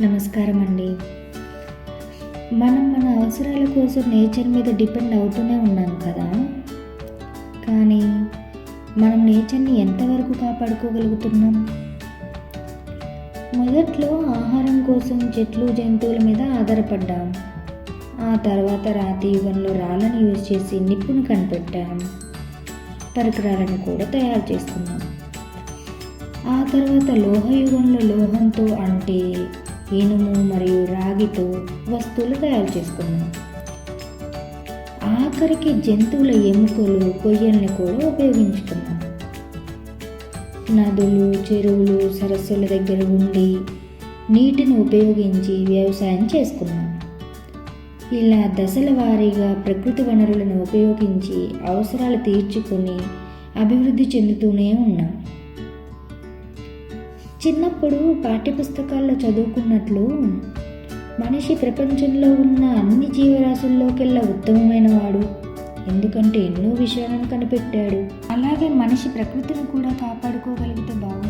నమస్కారం అండి మనం మన అవసరాల కోసం నేచర్ మీద డిపెండ్ అవుతూనే ఉన్నాం కదా. కానీ మనం నేచర్ని ఎంతవరకు కాపాడుకోగలుగుతున్నాం? మొదట్లో ఆహారం కోసం చెట్లు జంతువుల మీద ఆధారపడ్డాం. ఆ తర్వాత రాతి యుగంలో రాళ్ళను యూజ్ చేసి నిప్పును కనిపెట్టాం. పరికరాలను కూడా తయారు చేసుకున్నాం. ఆ తర్వాత లోహయుగంలో లోహంతో అంటే ఇనుము మరియు రాగితో వస్తువులు తయారు చేసుకున్నాం. ఆఖరికి జంతువుల ఎముకలు కొయ్యల్ని కూడా ఉపయోగించుకున్నాం. నదులు చెరువులు సరస్సుల దగ్గర ఉండి నీటిని ఉపయోగించి వ్యవసాయం చేసుకున్నాం. ఇలా దశల వారీగా ప్రకృతి వనరులను ఉపయోగించి అవసరాలు తీర్చుకొని అభివృద్ధి చెందుతూనే ఉన్నాం. చిన్నప్పుడు పాఠ్యపుస్తకాల్లో చదువుకున్నట్లు మనిషి ప్రపంచంలో ఉన్న అన్ని జీవరాశుల్లోకెల్లా ఉత్తమమైన వాడు ఎందుకంటే ఎన్నో విషయాలను కనిపెట్టాడు. అలాగే మనిషి ప్రకృతిని కూడా కాపాడుకోగలిగితే బాగుంది